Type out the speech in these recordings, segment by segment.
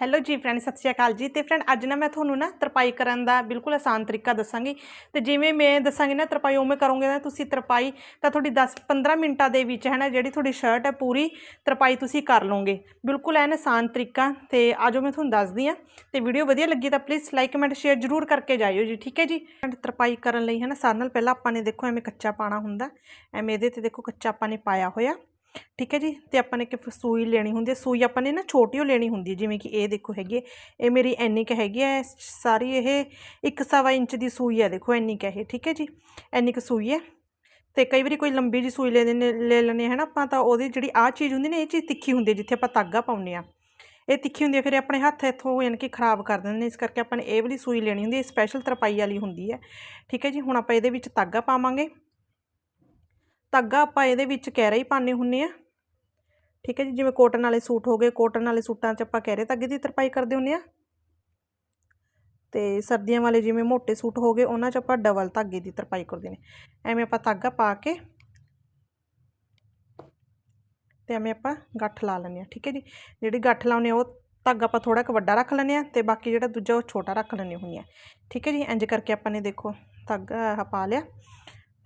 Hello ਜੀ friend ਸਤਿ ਸ਼੍ਰੀ ਅਕਾਲ ਜੀ। ਤੇ ਫਰੈਂਡ ਅੱਜ ਨਾ ਮੈਂ ਤੁਹਾਨੂੰ ਨਾ ਤਰਪਾਈ ਕਰਨ ਦਾ ਬਿਲਕੁਲ ਆਸਾਨ ਤਰੀਕਾ ਦੱਸਾਂਗੀ। ਤੇ ਜਿਵੇਂ ਮੈਂ ਦੱਸਾਂਗੀ ਨਾ ਤਰਪਾਈ, ਉਵੇਂ ਕਰੋਗੇ ਨਾ ਤੁਸੀਂ ਤਰਪਾਈ, ਤਾਂ ਤੁਹਾਡੀ 10-15 ਮਿੰਟਾਂ ਦੇ ਵਿੱਚ ਹੈ ਨਾ ਜਿਹੜੀ ਤੁਹਾਡੀ ਸ਼ਰਟ ਹੈ, ਪੂਰੀ ਤਰਪਾਈ ਤੁਸੀਂ ਕਰ ਲਓਗੇ। ਬਿਲਕੁਲ ਐਨ ਆਸਾਨ ਤਰੀਕਾ। ਤੇ ਆਜੋ ਮੈਂ ਤੁਹਾਨੂੰ ਦੱਸਦੀ ਆ ਤੇ ਵੀਡੀਓ ਵਧੀਆ ਲੱਗੀ ਤਾਂ ਪਲੀਜ਼ ਲਾਈਕ ਕਮੈਂਟ ਸ਼ੇਅਰ ਜ਼ਰੂਰ ਕਰਕੇ ਜਾਇਓ ਜੀ। ਠੀਕ ਹੈ ਜੀ? ਤਰਪਾਈ ਕਰਨ ਲਈ ਹੈ ਨਾ, ਸਾਰਿਆਂ ਨਾਲ ਪਹਿਲਾਂ ਆਪਾਂ ਨੇ ਦੇਖੋ, ਐਵੇਂ ਕੱਚਾ ਪਾਣਾ ਹੁੰਦਾ। ਐਵੇਂ ਇਹਦੇ ਤੇ ਦੇਖੋ, ਕੱਚਾ ਆਪਾਂ ਨੇ ਪਾਇਆ ਹੋਇਆ। ਠੀਕ ਹੈ ਜੀ? ਤੇ ਆਪਾਂ ਨੇ ਇੱਕ ਸੂਈ ਲੈਣੀ ਹੁੰਦੀ ਹੈ। ਸੂਈ ਆਪਾਂ ਨੇ ਨਾ ਛੋਟੀ ਓ ਲੈਣੀ ਹੁੰਦੀ ਹੈ, ਜਿਵੇਂ ਕਿ ਇਹ ਦੇਖੋ ਹੈਗੀ ਹੈ ਇਹ ਮੇਰੀ ਐਨੀ ਕੁ ਹੈਗੀ ਹੈ ਸਾਰੀ ਇਹ ਇੱਕ ਸਵਾ ਇੰਚ ਦੀ ਸੂਈ ਹੈ ਦੇਖੋ, ਇੰਨੀ ਕੁ ਇਹ, ਠੀਕ ਹੈ ਜੀ? ਐਨੀ ਕੁ ਸੂਈ ਹੈ। ਤੇ ਕਈ ਵਾਰੀ ਕੋਈ ਲੰਬੀ ਜੀ ਸੂਈ ਲੈ ਲੈਂਦੇ ਲੈ ਲੈਂਦੇ ਹੈ ਨਾ? ਆਪਾਂ ਤਾਂ ਉਹਦੀ ਜਿਹੜੀ ਆਹ ਚੀਜ਼ ਹੁੰਦੀ ਨੇ, ਇਹ ਚੀਜ਼ ਤਿੱਖੀ ਹੁੰਦੀ ਹੈ, ਜਿੱਥੇ ਆਪਾਂ ਤਾਗਾ ਪਾਉਂਦੇ ਆ ਇਹ ਤਿੱਖੀ ਹੁੰਦੀ ਹੈ, ਫਿਰ ਆਪਣੇ ਹੱਥ ਇੱਥੋਂ ਯਾਨੀ ਕਿ ਖਰਾਬ ਕਰ ਦਿੰਦੇ ਨੇ, ਇਸ ਕਰਕੇ ਆਪਾਂ ਨੇ ਇਹ ਵਾਲੀ ਸੂਈ ਲੈਣੀ ਹੁੰਦੀ ਹੈ ਸਪੈਸ਼ਲ ਤਰਪਾਈ ਵਾਲੀ ਹੁੰਦੀ ਹੈ। ਠੀਕ ਹੈ ਜੀ? ਹੁਣ ਆਪਾਂ ਇਹਦੇ ਵਿੱਚ ਤਾਗਾ ਪਾਵਾਂਗੇ। ਧਾਗਾ ਆਪਾਂ ਇਹਦੇ ਵਿੱਚ ਕਹਿਰਾ ਹੀ ਪਾਣੇ ਹੁੰਨੇ ਆ ਠੀਕ ਹੈ ਜੀ, ਜਿਵੇਂ ਕੋਟਨ ਵਾਲੇ ਸੂਟ ਹੋ ਗਏ ਕੋਟਨ ਵਾਲੇ ਸੂਟਾਂ 'ਚ ਆਪਾਂ ਕਹਿਰੇ ਧਾਗੇ ਦੀ ਤਰਪਾਈ ਕਰਦੇ ਹੁੰਨੇ ਆ ਤੇ ਸਰਦੀਆਂ ਵਾਲੇ ਜਿਵੇਂ ਮੋٹے ਸੂਟ ਹੋ ਗਏ, ਉਹਨਾਂ 'ਚ ਆਪਾਂ ਡਬਲ ਧਾਗੇ ਦੀ ਤਰਪਾਈ ਕਰਦੇ ਨੇ। ਐਵੇਂ ਆਪਾਂ ਧਾਗਾ ਪਾ ਕੇ ਤੇ ਐਵੇਂ ਆਪਾਂ ਗੱਠ ਲਾ ਲੈਂਦੇ ਆ ਠੀਕ ਹੈ ਜੀ, ਜਿਹੜੀ ਗੱਠ ਲਾਉਨੇ ਉਹ ਧਾਗਾ ਆਪਾਂ ਥੋੜਾ ਕੁ ਵੱਡਾ ਰੱਖ ਲੈਂਦੇ ਆ ਤੇ ਬਾਕੀ ਜਿਹੜਾ ਦੂਜਾ ਉਹ ਛੋਟਾ ਰੱਖ ਲੈਂਦੇ ਹੁੰਦੇ ਆ ਠੀਕ ਹੈ ਜੀ ਇੰਜ ਕਰਕੇ ਆਪਾਂ ਨੇ ਦੇਖੋ ਧਾਗਾ ਪਾ ਲਿਆ।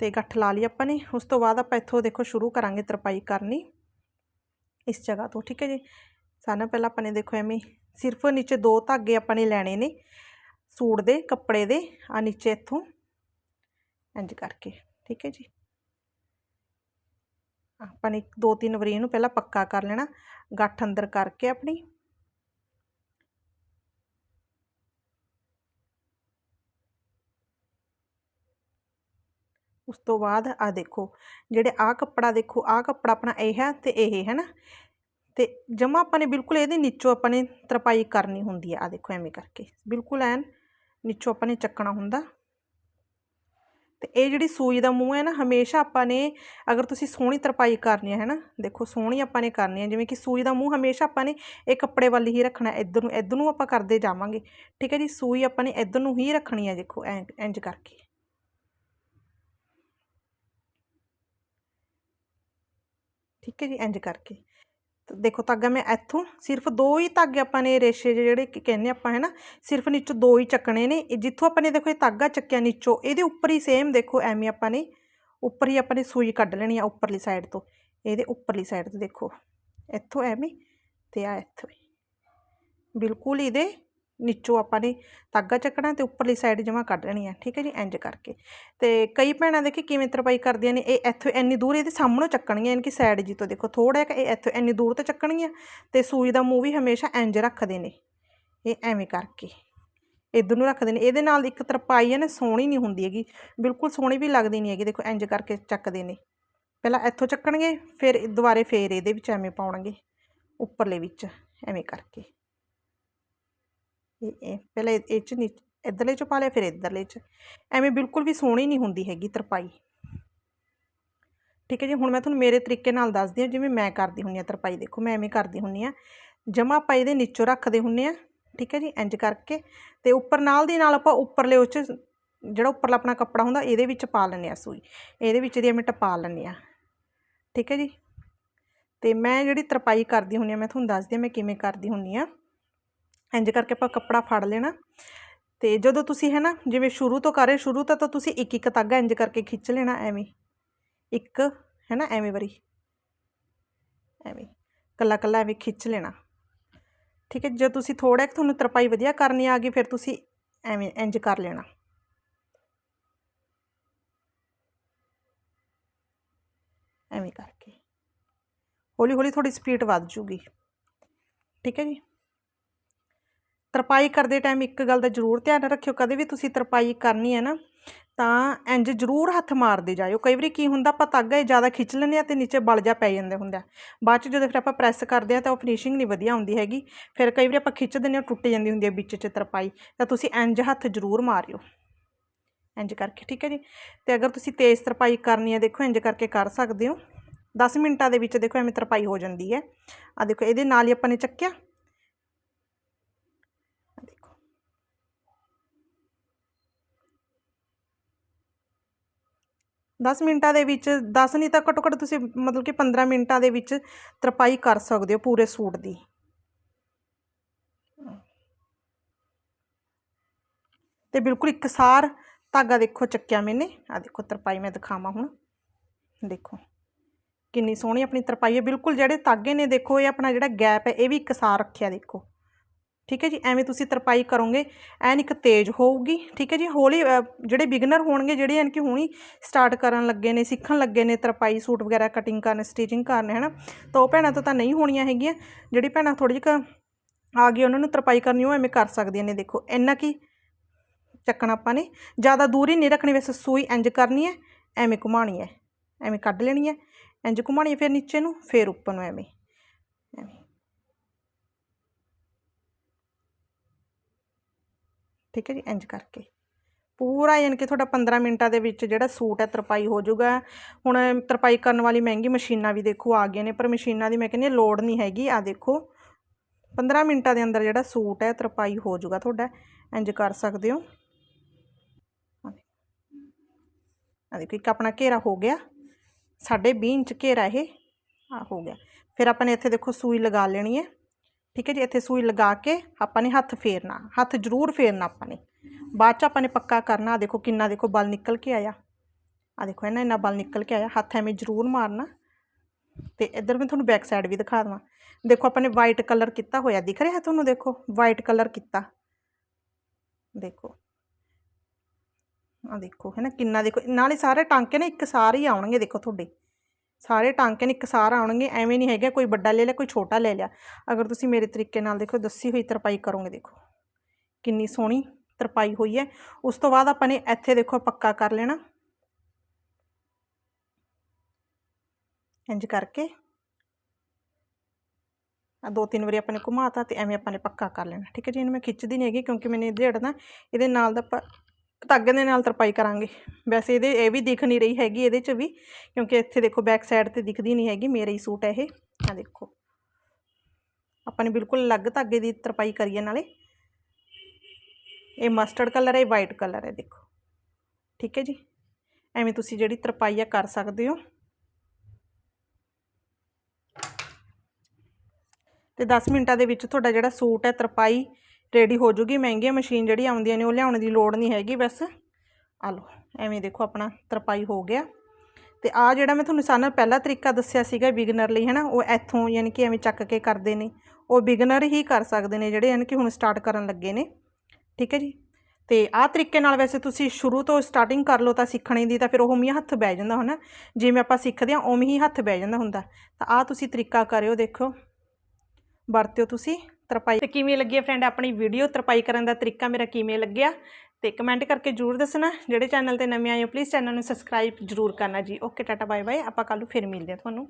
ਤੇ ਗੱਠ ਲਾ ਲਈ ਆਪਾਂ ਨੇ। ਉਸ ਤੋਂ ਬਾਅਦ ਆਪਾਂ ਇੱਥੋਂ ਦੇਖੋ ਸ਼ੁਰੂ ਕਰਾਂਗੇ ਤਰਪਾਈ ਕਰਨੀ। ਇਸ ਜਗ੍ਹਾ ਤੋਂ, ਠੀਕ ਹੈ ਜੀ? ਸਾਨੂੰ ਪਹਿਲਾਂ ਆਪਾਂ ਨੇ ਦੇਖੋ ਐਵੇਂ ਸਿਰਫ ਨੀਚੇ ਦੋ ਧਾਗੇ ਆਪਾਂ ਨੇ ਲੈਣੇ ਨੇ, ਸੂਟ ਦੇ, ਕੱਪੜੇ ਦੇ ਆ ਨੀਚੇ ਇੱਥੋਂ। ਇੰਜ ਕਰਕੇ, ਠੀਕ ਹੈ ਜੀ? ਆਪਾਂ ਨੇ ਦੋ ਤਿੰਨ ਵਾਰੀ ਇਹਨੂੰ ਪਹਿਲਾਂ ਪੱਕਾ ਕਰ ਲੈਣਾ। ਗੱਠ ਅੰਦਰ ਕਰਕੇ ਆਪਣੀ। ਉਸ ਤੋਂ ਬਾਅਦ ਆ ਦੇਖੋ, ਜਿਹੜੇ ਆ ਕੱਪੜਾ ਦੇਖੋ ਆ ਕੱਪੜਾ ਆਪਣਾ ਇਹ ਹੈ ਤੇ ਇਹ ਹੈ ਨਾ। ਤੇ ਜਮਾ ਆਪਾਂ ਨੇ ਬਿਲਕੁਲ ਇਹਦੇ ਨੀਚੋਂ ਆਪਾਂ ਨੇ ਤਰਪਾਈ ਕਰਨੀ ਹੁੰਦੀ ਹੈ ਆ ਦੇਖੋ ਐਵੇਂ ਕਰਕੇ। ਬਿਲਕੁਲ ਐਨ ਨੀਚੋਂ ਆਪਾਂ ਨੇ ਚੱਕਣਾ ਹੁੰਦਾ। ਤੇ ਇਹ ਜਿਹੜੀ ਸੂਈ ਦਾ ਮੂੰਹ ਹੈ ਨਾ, ਹਮੇਸ਼ਾ ਆਪਾਂ ਨੇ ਅਗਰ ਤੁਸੀਂ ਸੋਹਣੀ ਤਰਪਾਈ ਕਰਨੀ ਹੈ ਨਾ ਦੇਖੋ ਸੋਹਣੀ ਆਪਾਂ ਨੇ ਕਰਨੀ ਹੈ, ਜਿਵੇਂ ਕਿ ਸੂਈ ਦਾ ਮੂੰਹ ਹਮੇਸ਼ਾ ਆਪਾਂ ਨੇ ਇਹ ਕੱਪੜੇ ਵੱਲ ਹੀ ਰੱਖਣਾ ਇੱਧਰ ਨੂੰ ਇੱਧਰ ਨੂੰ ਆਪਾਂ ਕਰਦੇ ਜਾਵਾਂਗੇ। ਠੀਕ ਹੈ ਜੀ, ਸੂਈ ਆਪਾਂ ਨੇ ਇੱਧਰ ਨੂੰ ਹੀ ਰੱਖਣੀ ਹੈ, ਦੇਖੋ ਇੰਜ ਕਰਕੇ। ਠੀਕ ਹੈ ਜੀ ਇੰਜ ਕਰਕੇ। ਦੇਖੋ ਧਾਗਾ ਮੈਂ ਇੱਥੋਂ ਸਿਰਫ ਦੋ ਹੀ ਧਾਗੇ ਆਪਾਂ ਨੇ ਰੇਸ਼ੇ ਜਿਹੜੇ ਕਹਿੰਦੇ ਆਪਾਂ, ਹੈ ਨਾ, ਸਿਰਫ ਨੀਚੋਂ ਦੋ ਹੀ ਚੱਕਣੇ ਨੇ। ਜਿੱਥੋਂ ਆਪਾਂ ਨੇ ਦੇਖੋ ਇਹ ਧਾਗਾ ਚੱਕਿਆ ਨੀਚੋਂ, ਇਹਦੇ ਉੱਪਰ ਹੀ ਸੇਮ ਦੇਖੋ ਐਵੇਂ ਆਪਾਂ ਨੇ, ਉੱਪਰ ਹੀ ਆਪਾਂ ਨੇ ਸੂਈ ਕੱਢ ਲੈਣੀ ਆ ਉੱਪਰਲੀ ਸਾਈਡ ਤੋਂ। ਇਹਦੇ ਉੱਪਰਲੀ ਸਾਈਡ ਤੋਂ ਦੇਖੋ, ਇੱਥੋਂ ਐਵੇਂ ਤੇ ਆ ਇੱਥੋਂ ਬਿਲਕੁਲ ਇਹਦੇ ਨੀਚੋਂ ਆਪਾਂ ਨੇ ਧਾਗਾ ਚੱਕਣਾ ਤੇ ਉੱਪਰਲੀ ਸਾਈਡ ਜਮਾ ਕੱਢ ਲੈਣੀ ਆ, ਠੀਕ ਹੈ ਜੀ? ਇੰਜ ਕਰਕੇ। ਤੇ ਕਈ ਭੈਣਾਂ ਦੇਖੀ ਕਿਵੇਂ ਤਰਪਾਈ ਕਰਦੀਆਂ ਨੇ, ਇਹ ਇੱਥੋਂ ਇੰਨੀ ਦੂਰ ਇਹਦੇ ਸਾਹਮਣੋਂ ਚੱਕਣਗੀਆਂ, ਇਨਕੀ ਸਾਈਡ ਜੀ ਤੋਂ ਦੇਖੋ ਥੋੜਾ ਜਿਹਾ ਇਹ ਇੱਥੋਂ ਇੰਨੀ ਦੂਰ ਤੋਂ ਚੱਕਣਗੀਆਂ ਤੇ ਸੂਈ ਦਾ ਮੂੰਹ ਵੀ ਹਮੇਸ਼ਾ ਇੰਜ ਰੱਖਦੇ ਨੇ। ਇਹ ਐਵੇਂ ਕਰਕੇ। ਇਧਰ ਨੂੰ ਰੱਖਦੇ ਨੇ। ਇਹਦੇ ਨਾਲ ਇੱਕ ਤਰਪਾਈ ਹੈ ਨਾ, ਸੋਹਣੀ ਨਹੀਂ ਹੁੰਦੀ ਹੈਗੀ। ਬਿਲਕੁਲ ਸੋਹਣੀ ਵੀ ਲੱਗਦੀ ਨਹੀਂ ਹੈਗੀ। ਦੇਖੋ ਇੰਜ ਕਰਕੇ ਚੱਕਦੇ ਨੇ। ਪਹਿਲਾਂ ਇੱਥੋਂ ਚੱਕਣਗੇ, ਫਿਰ ਦੁਬਾਰੇ ਫੇਰ ਇਹਦੇ ਵਿੱਚ ਐਵੇਂ ਪਾਉਣਗੇ, ਉੱਪਰਲੇ ਵਿੱਚ, ਐਵੇਂ ਕਰਕੇ। ਪਹਿਲਾਂ ਇਹ ਚ ਇਧਰਲੇ ਚ ਪਾ ਲਿਆ, ਫਿਰ ਇਧਰਲੇ ਚ। ਐਵੇਂ ਬਿਲਕੁਲ ਵੀ ਸੋਹਣੀ ਨਹੀਂ ਹੁੰਦੀ ਹੈਗੀ ਤਰਪਾਈ। ਠੀਕ ਹੈ ਜੀ, ਹੁਣ ਮੈਂ ਤੁਹਾਨੂੰ ਮੇਰੇ ਤਰੀਕੇ ਨਾਲ ਦੱਸਦੀ ਹਾਂ, ਜਿਵੇਂ ਮੈਂ ਕਰਦੀ ਹੁੰਨੀ ਆ ਤਰਪਾਈ। ਦੇਖੋ, ਮੈਂ ਐਵੇਂ ਕਰਦੀ ਹੁੰਨੀ ਆ ਜਮਾ ਆਪਾਂ ਇਹਦੇ ਨੀਚੋਂ ਰੱਖਦੇ ਹੁੰਨੇ ਆ ਠੀਕ ਹੈ ਜੀ ਇੰਜ ਕਰਕੇ। ਤੇ ਉੱਪਰ ਨਾਲ ਦੀ ਨਾਲ ਆਪਾਂ ਉੱਪਰਲੇ ਉਹ ਚ, ਜਿਹੜਾ ਉੱਪਰਲਾ ਆਪਣਾ ਕੱਪੜਾ ਹੁੰਦਾ, ਇਹਦੇ ਵਿੱਚ ਪਾ ਲੈਂਦੇ ਆ ਸੂਈ। ਇਹਦੇ ਵਿੱਚ ਦੀ ਐਵੇਂ ਟਪਾ ਲੈਂਦੇ ਆ ਠੀਕ ਹੈ ਜੀ। ਤੇ ਮੈਂ ਜਿਹੜੀ ਤਰਪਾਈ ਕਰਦੀ ਹੁੰਨੀ ਆ ਮੈਂ ਤੁਹਾਨੂੰ ਦੱਸਦੀ ਆ ਮੈਂ ਕਿਵੇਂ ਕਰਦੀ ਹੁੰਨੀ ਆ ਇੰਜ ਕਰਕੇ ਆਪਾਂ ਕੱਪੜਾ ਫੜ ਲੈਣਾ। ਤੇ ਜਦੋਂ ਤੁਸੀਂ ਹੈ ਨਾ ਜਿਵੇਂ ਸ਼ੁਰੂ ਤੋਂ ਕਰੇ ਸ਼ੁਰੂ ਤਾਂ ਤੁਸੀਂ ਇੱਕ ਇੱਕ ਤਾਗਾ ਇੰਜ ਕਰਕੇ ਖਿੱਚ ਲੈਣਾ ਐਵੇਂ। ਇੱਕ ਹੈ ਨਾ ਐਵੇਂ ਵਾਰੀ। ਐਵੇਂ, ਕੱਲਾ ਕੱਲਾ ਐਵੇਂ ਖਿੱਚ ਲੈਣਾ। ਠੀਕ ਹੈ, ਜੇ ਤੁਸੀਂ ਥੋੜਾ ਕਿ ਤੁਹਾਨੂੰ ਤਰਪਾਈ ਵਧੀਆ ਕਰਨੀ ਆ ਗਈ, ਫਿਰ ਤੁਸੀਂ ਐਵੇਂ ਇੰਜ ਕਰ ਲੈਣਾ। ਐਵੇਂ ਕਰਕੇ। ਹੌਲੀ ਹੌਲੀ ਥੋੜੀ ਸਪੀਡ ਵੱਧ ਜੂਗੀ। ਠੀਕ ਹੈ ਜੀ? ਤਰਪਾਈ ਕਰਦੇ ਟਾਈਮ ਇੱਕ ਗੱਲ ਦਾ ਜ਼ਰੂਰ ਧਿਆਨ ਰੱਖਿਓ, ਕਦੇ ਵੀ ਤੁਸੀਂ ਤਰਪਾਈ ਕਰਨੀ ਹੈ ਨਾ, ਤਾਂ ਇੰਜ ਜ਼ਰੂਰ ਹੱਥ ਮਾਰਦੇ ਜਾਇਓ। ਕਈ ਵਾਰੀ ਕੀ ਹੁੰਦਾ, ਆਪਾਂ ਤਾਗਾ ਇਹ ਜ਼ਿਆਦਾ ਖਿੱਚ ਲੈਂਦੇ ਆ ਤੇ ਨੀਚੇ ਬਲ ਜਾ ਪੈ ਜਾਂਦਾ ਹੁੰਦਾ ਬਾਅਦ ਚ ਜਦੋਂ ਫਿਰ ਆਪਾਂ ਪ੍ਰੈਸ ਕਰਦੇ ਆ ਤਾਂ ਉਹ ਫਿਨਿਸ਼ਿੰਗ ਨਹੀਂ ਵਧੀਆ ਹੁੰਦੀ ਹੈਗੀ। ਫਿਰ ਕਈ ਵਾਰੀ ਆਪਾਂ ਖਿੱਚ ਦਿੰਦੇ ਆ ਟੁੱਟ ਜਾਂਦੀ ਹੁੰਦੀ ਹੈ ਵਿੱਚ ਚ ਤਰਪਾਈ, ਤਾਂ ਤੁਸੀਂ ਇੰਜ ਹੱਥ ਜ਼ਰੂਰ ਮਾਰਿਓ। ਇੰਜ ਕਰਕੇ, ਠੀਕ ਹੈ ਜੀ? ਤੇ ਅਗਰ ਤੁਸੀਂ ਤੇਜ਼ ਤਰਪਾਈ ਕਰਨੀ ਹੈ, ਦੇਖੋ ਇੰਜ ਕਰਕੇ ਕਰ ਸਕਦੇ ਹੋ। 10 ਮਿੰਟਾਂ ਦੇ ਵਿੱਚ ਦੇਖੋ ਐਵੇਂ ਤਰਪਾਈ ਹੋ ਜਾਂਦੀ ਹੈ। ਆ ਦੇਖੋ, ਇਹਦੇ ਨਾਲ ਹੀ ਆਪਾਂ ਨੇ ਚੱਕਿਆ। 10 ਮਿੰਟਾਂ ਦੇ ਵਿੱਚ 10 ਨਹੀਂ ਤਾਂ ਘੱਟੋ ਘੱਟ ਤੁਸੀਂ ਮਤਲਬ ਕਿ 15 ਮਿੰਟਾਂ ਦੇ ਵਿੱਚ ਤਰਪਾਈ ਕਰ ਸਕਦੇ ਹੋ ਪੂਰੇ ਸੂਟ ਦੀ। ਤੇ ਬਿਲਕੁਲ ਇੱਕ ਸਾਰ ਧਾਗਾ ਦੇਖੋ ਚੱਕਿਆ ਮੈਨੇ। ਆ ਦੇਖੋ ਤਰਪਾਈ ਮੈਂ ਦਿਖਾਵਾਂ ਹੁਣ। ਦੇਖੋ, ਕਿੰਨੀ ਸੋਹਣੀ ਆਪਣੀ ਤਰਪਾਈ ਹੈ। ਬਿਲਕੁਲ ਜਿਹੜੇ ਧਾਗੇ ਨੇ ਦੇਖੋ, ਇਹ ਆਪਣਾ ਜਿਹੜਾ ਗੈਪ ਹੈ, ਇਹ ਵੀ ਇੱਕ ਸਾਰ ਰੱਖਿਆ ਦੇਖੋ। ਠੀਕ ਹੈ ਜੀ, ਐਵੇਂ ਤੁਸੀਂ ਤਰਪਾਈ ਕਰੋਗੇ, ਐਨ ਇੱਕ ਤੇਜ਼ ਹੋਊਗੀ, ਠੀਕ ਹੈ ਜੀ, ਹੌਲੀ ਜਿਹੜੇ ਬਿਗਨਰ ਹੋਣਗੇ, ਜਿਹੜੇ ਐਨ ਕਿ ਹੁਣੀ ਸਟਾਰਟ ਕਰਨ ਲੱਗੇ ਨੇ, ਸਿੱਖਣ ਲੱਗੇ ਨੇ ਤਰਪਾਈ ਸੂਟ ਵਗੈਰਾ ਕਟਿੰਗ ਕਰਨ ਸਟਿਚਿੰਗ ਕਰਨ, ਹੈ ਨਾ, ਤਾਂ ਉਹ ਭੈਣਾਂ ਤੋਂ ਤਾਂ ਨਹੀਂ ਹੋਣੀਆਂ ਹੈਗੀਆਂ, ਜਿਹੜੀ ਭੈਣਾਂ ਥੋੜੀ ਜਿਹੀ ਆ ਗਈ, ਉਹਨਾਂ ਨੂੰ ਤਰਪਾਈ ਕਰਨੀ, ਉਹ ਐਵੇਂ ਕਰ ਸਕਦੀਆਂ ਨੇ, ਦੇਖੋ, ਇੰਨਾ ਕੀ ਚੱਕਣਾ ਆਪਾਂ ਨੇ, ਜ਼ਿਆਦਾ ਦੂਰੀ ਨਹੀਂ ਰੱਖਣੀ, ਵੈਸੇ ਸੂਈ ਇੰਜ ਕਰਨੀ ਹੈ, ਐਵੇਂ ਘੁਮਾਣੀ ਹੈ, ਐਵੇਂ ਕੱਢ ਲੈਣੀ ਹੈ ਇੰਜ ਘੁਮਾਣੀ ਹੈ, ਫਿਰ ਨੀਚੇ ਨੂੰ, ਫਿਰ ਉੱਪਰ ਨੂੰ, ਐਵੇਂ ਐਵੇਂ। ਠੀਕ ਹੈ ਜੀ ਇੰਜ ਕਰਕੇ। ਪੂਰਾ ਯਾਨੀ ਕਿ ਤੁਹਾਡਾ 15 ਮਿੰਟਾਂ ਦੇ ਵਿੱਚ ਜਿਹੜਾ ਸੂਟ ਹੈ, ਤਰਪਾਈ ਹੋ ਜਾਊਗਾ। ਹੁਣ ਤਰਪਾਈ ਕਰਨ ਵਾਲੀ ਮਹਿੰਗੀ ਮਸ਼ੀਨਾਂ ਵੀ ਦੇਖੋ ਆ ਗਈਆਂ ਨੇ, ਪਰ ਮਸ਼ੀਨਾਂ ਦੀ ਮੈਂ ਕਹਿੰਦੀ ਲੋੜ ਨਹੀਂ ਹੈਗੀ। ਆ ਦੇਖੋ 15 ਮਿੰਟਾਂ ਦੇ ਅੰਦਰ ਜਿਹੜਾ ਸੂਟ ਹੈ, ਤਰਪਾਈ ਹੋ ਜਾਊਗਾ ਤੁਹਾਡਾ। ਇੰਜ ਕਰ ਸਕਦੇ ਹੋ। ਆ ਦੇਖੋ, ਇੱਕ ਆਪਣਾ ਘੇਰਾ ਹੋ ਗਿਆ। ਸਾਢੇ 20 ਇੰਚ ਘੇਰਾ ਇਹ। ਆ ਹੋ ਗਿਆ। ਫਿਰ ਆਪਾਂ ਨੇ ਇੱਥੇ ਦੇਖੋ ਸੂਈ ਲਗਾ ਲੈਣੀ ਹੈ। ਠੀਕ ਹੈ ਜੀ, ਇੱਥੇ ਸੂਈ ਲਗਾ ਕੇ ਆਪਾਂ ਨੇ ਹੱਥ ਫੇਰਨਾ, ਹੱਥ ਜ਼ਰੂਰ ਫੇਰਨਾ ਆਪਾਂ ਨੇ। ਬਾਅਦ ਚ ਆਪਾਂ ਨੇ ਪੱਕਾ ਕਰਨਾ, ਆਹ ਦੇਖੋ ਕਿੰਨਾ, ਦੇਖੋ ਬਲ ਨਿਕਲ ਕੇ ਆਇਆ। ਆ ਦੇਖੋ ਇਹਨਾਂ, ਇੰਨਾ ਬਲ ਨਿਕਲ ਕੇ ਆਇਆ, ਹੱਥ ਐਵੇਂ ਜ਼ਰੂਰ ਮਾਰਨਾ। ਤੇ ਇੱਧਰ ਮੈਂ ਤੁਹਾਨੂੰ ਬੈਕ ਸਾਈਡ ਵੀ ਦਿਖਾ ਦਵਾਂ। ਦੇਖੋ ਆਪਾਂ ਨੇ ਵਾਈਟ ਕਲਰ ਕੀਤਾ ਹੋਇਆ, ਦਿਖ ਰਿਹਾ ਤੁਹਾਨੂੰ ਦੇਖੋ? ਵਾਈਟ ਕਲਰ ਕੀਤਾ। ਦੇਖੋ। ਆ ਦੇਖੋ, ਹੈ ਨਾ ਕਿੰਨਾ ਦੇਖੋ, ਨਾਲੇ ਸਾਰੇ ਟਾਂਕੇ ਨੇ ਇੱਕ ਸਾਰੇ ਹੀ ਆਉਣਗੇ, ਦੇਖੋ ਤੁਹਾਡੇ। ਸਾਰੇ ਟਾਂਕੇ ਨੇ ਇੱਕ ਸਾਰ ਆਉਣਗੇ, ਐਵੇਂ ਨਹੀਂ ਹੈਗਾ, ਕੋਈ ਵੱਡਾ ਲੈ ਲਿਆ, ਕੋਈ ਛੋਟਾ ਲੈ ਲਿਆ। ਅਗਰ ਤੁਸੀਂ ਮੇਰੇ ਤਰੀਕੇ ਨਾਲ ਦੇਖੋ, ਦੱਸੀ ਹੋਈ ਤਰਪਾਈ ਕਰੋਗੇ, ਦੇਖੋ। ਕਿੰਨੀ ਸੋਹਣੀ ਤਰਪਾਈ ਹੋਈ ਹੈ। ਉਸ ਤੋਂ ਬਾਅਦ ਆਪਾਂ ਨੇ ਇੱਥੇ ਦੇਖੋ ਪੱਕਾ ਕਰ ਲੈਣਾ। ਇੰਜ ਕਰਕੇ। ਆ ਦੋ ਤਿੰਨ ਵਾਰੀ ਆਪਾਂ ਨੇ ਘੁਮਾਤਾ ਤੇ ਐਵੇਂ ਆਪਾਂ ਨੇ ਪੱਕਾ ਕਰ ਲੈਣਾ। ਠੀਕ ਹੈ ਜੀ, ਇਹਨੂੰ ਮੈਂ ਖਿੱਚਦੀ ਨਹੀਂ ਹੈਗੀ ਕਿਉਂਕਿ ਮੈਨੇ ਜਿਹੜਾ ਇਹਦੇ ਨਾਲ ਦਾ ਆਪਾਂ ਧਾਗੇ ਦੇ ਨਾਲ ਤਰਪਾਈ ਕਰਾਂਗੇ। ਵੈਸੇ ਇਹਦੇ, ਇਹ ਵੀ ਦਿਖ ਨਹੀਂ ਰਹੀ ਹੈਗੀ ਇਹਦੇ 'ਚ ਵੀ, ਕਿਉਂਕਿ ਇੱਥੇ ਦੇਖੋ ਬੈਕ ਸਾਈਡ ਤੇ ਦਿਖਦੀ ਨਹੀਂ ਹੈਗੀ, ਮੇਰਾ ਹੀ ਸੂਟ ਹੈ ਇਹ। ਆ ਦੇਖੋ। ਆਪਾਂ ਨੇ ਬਿਲਕੁਲ ਅਲੱਗ ਧਾਗੇ ਦੀ ਤਰਪਾਈ ਕਰੀ ਹੈ ਨਾਲੇ। ਇਹ ਮਸਟਰਡ ਕਲਰ ਹੈ, ਇਹ ਵਾਈਟ ਕਲਰ ਹੈ, ਦੇਖੋ। ਠੀਕ ਹੈ ਜੀ? ਐਵੇਂ ਤੁਸੀਂ ਜਿਹੜੀ ਤਰਪਾਈ ਆ ਕਰ ਸਕਦੇ ਹੋ। ਤੇ 10 ਮਿੰਟਾਂ ਦੇ ਵਿੱਚ ਤੁਹਾਡਾ ਜਿਹੜਾ ਸੂਟ ਹੈ, ਤਰਪਾਈ ਰੈਡੀ ਹੋ ਜੂਗੀ, ਮਹਿੰਗੀਆਂ ਮਸ਼ੀਨ ਜਿਹੜੀ ਆਉਂਦੀਆਂ ਨੇ ਉਹ ਲਿਆਉਣ ਦੀ ਲੋੜ ਨਹੀਂ ਹੈਗੀ ਬਸ। ਆ ਲਓ, ਐਵੇਂ ਦੇਖੋ ਆਪਣਾ ਤਰਪਾਈ ਹੋ ਗਿਆ। ਤੇ ਆ ਜਿਹੜਾ ਮੈਂ ਤੁਹਾਨੂੰ ਸਾਨਾ ਪਹਿਲਾ ਤਰੀਕਾ ਦੱਸਿਆ ਸੀਗਾ ਬਿਗਨਰ ਲਈ ਹੈ ਨਾ ਉਹ ਇੱਥੋਂ ਯਾਨੀ ਕਿ ਐਵੇਂ ਚੱਕ ਕੇ ਕਰਦੇ ਨੇ। ਉਹ ਬਿਗਨਰ ਹੀ ਕਰ ਸਕਦੇ ਨੇ ਜਿਹੜੇ ਯਾਨੀ ਕਿ ਹੁਣ ਸਟਾਰਟ ਕਰਨ ਲੱਗੇ ਨੇ। ਠੀਕ ਹੈ ਜੀ? ਤੇ ਆਹ ਤਰੀਕੇ ਨਾਲ ਵੈਸੇ ਤੁਸੀਂ ਸ਼ੁਰੂ ਤੋਂ ਸਟਾਰਟਿੰਗ ਕਰ ਲਓ ਤਾਂ ਸਿੱਖਣੇ ਦੀ ਤਾਂ ਫਿਰ ਉਹ ਮੀਆਂ ਹੱਥ ਬਹਿ ਜਾਂਦਾ, ਹਨਾ। ਜਿਵੇਂ ਆਪਾਂ ਸਿੱਖਦੇ ਹਾਂ, ਉਵੇਂ ਹੀ ਹੱਥ ਬਹਿ ਜਾਂਦਾ ਹੁੰਦਾ। ਤਾਂ ਆਹ ਤੁਸੀਂ ਤਰੀਕਾ ਕਰਿਓ ਦੇਖੋ। ਵਰਤਿਓ ਤੁਸੀਂ। ਤਰਪਾਈ ਤੇ ਕਿਵੇਂ ਲੱਗੀ ਹੈ ਫਰੈਂਡ ਆਪਣੀ ਵੀਡੀਓ ਤਰਪਾਈ ਕਰਨ ਦਾ ਤਰੀਕਾ, ਮੇਰਾ ਕਿਵੇਂ ਲੱਗਿਆ ਤੇ ਕਮੈਂਟ ਕਰਕੇ ਜਰੂਰ ਦੱਸਣਾ। ਜਿਹੜੇ ਚੈਨਲ ਤੇ ਨਵੇਂ ਆਏ ਹੋ ਪਲੀਜ਼ ਚੈਨਲ ਨੂੰ ਸਬਸਕ੍ਰਾਈਬ ਜਰੂਰ ਕਰਨਾ ਜੀ। ਓਕੇ ਟਾਟਾ ਬਾਏ ਬਾਏ ਆਪਾਂ ਕੱਲ ਨੂੰ ਫਿਰ ਮਿਲਦੇ ਹਾਂ ਤੁਹਾਨੂੰ।